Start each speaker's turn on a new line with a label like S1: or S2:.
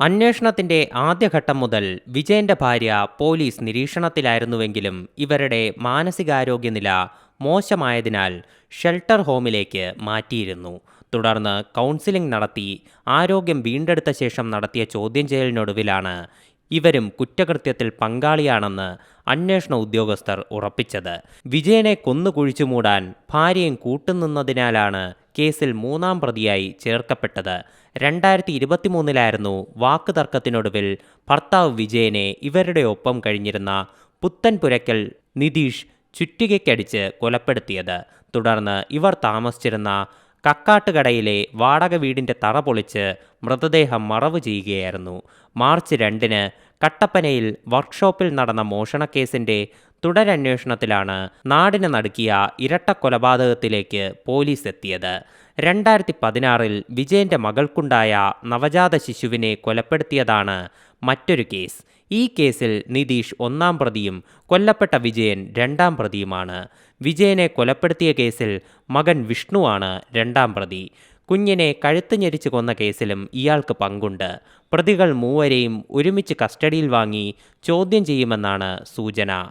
S1: അന്വേഷണത്തിന്റെ ആദ്യഘട്ടം മുതൽ വിജയന്റെ ഭാര്യ പോലീസ് നിരീക്ഷണത്തിലായിരുന്നുവെങ്കിലും ഇവരുടെ മാനസികാരോഗ്യനില മോശമായതിനാൽ ഷെൽട്ടർ ഹോമിലേക്ക് മാറ്റിയിരുന്നു. തുടർന്ന് കൗൺസിലിംഗ് നടത്തി ആരോഗ്യം വീണ്ടെടുത്ത ശേഷം നടത്തിയ ചോദ്യം ചെയ്യലിനൊടുവിലാണ് ഇവരും കുറ്റകൃത്യത്തിൽ പങ്കാളിയാണെന്ന് അന്വേഷണ ഉദ്യോഗസ്ഥർ ഉറപ്പിച്ചത്. വിജയനെ കൊന്നു മൂടാൻ ഭാര്യയും കൂട്ടുനിന്നതിനാലാണ് കേസിൽ മൂന്നാം പ്രതിയായി ചേർക്കപ്പെട്ടത്. രണ്ടായിരത്തി വാക്ക് വാക്കുതർക്കത്തിനൊടുവിൽ ഭർത്താവ് വിജയനെ ഇവരുടെ ഒപ്പം കഴിഞ്ഞിരുന്ന പുത്തൻപുരയ്ക്കൽ നിതീഷ് ചുറ്റികയ്ക്കടിച്ച് കൊലപ്പെടുത്തിയത്. തുടർന്ന് ഇവർ താമസിച്ചിരുന്ന കക്കാട്ടുകടയിലെ വാടക വീടിന്റെ തറ പൊളിച്ച് മൃതദേഹം മറവ് ചെയ്യുകയായിരുന്നു. മാർച്ച് രണ്ടിന് കട്ടപ്പനയിൽ വർക്ക്ഷോപ്പിൽ നടന്ന മോഷണക്കേസിന്റെ തുടരന്വേഷണത്തിലാണ് നാടിനെ നടുക്കിയ ഇരട്ട കൊലപാതകത്തിലേക്ക് പോലീസ് എത്തിയത്. രണ്ടായിരത്തി പതിനാറിൽ വിജയന്റെ മകൾക്കുണ്ടായ നവജാത ശിശുവിനെ കൊലപ്പെടുത്തിയതാണ് മറ്റൊരു കേസ്. ഈ കേസിൽ നിതീഷ് ഒന്നാം പ്രതിയും കൊല്ലപ്പെട്ട വിജയൻ രണ്ടാം പ്രതിയുമാണ്. വിജയനെ കൊലപ്പെടുത്തിയ കേസിൽ മകൻ വിഷ്ണുവാണ് രണ്ടാം പ്രതി. കുഞ്ഞിനെ കഴുത്ത് ഞെരിച്ച് കൊന്ന കേസിലും ഇയാൾക്ക് പങ്കുണ്ട്. പ്രതികൾ മൂവരെയും ഒരുമിച്ച് കസ്റ്റഡിയിൽ വാങ്ങി ചോദ്യം ചെയ്യുമെന്നാണ് സൂചന.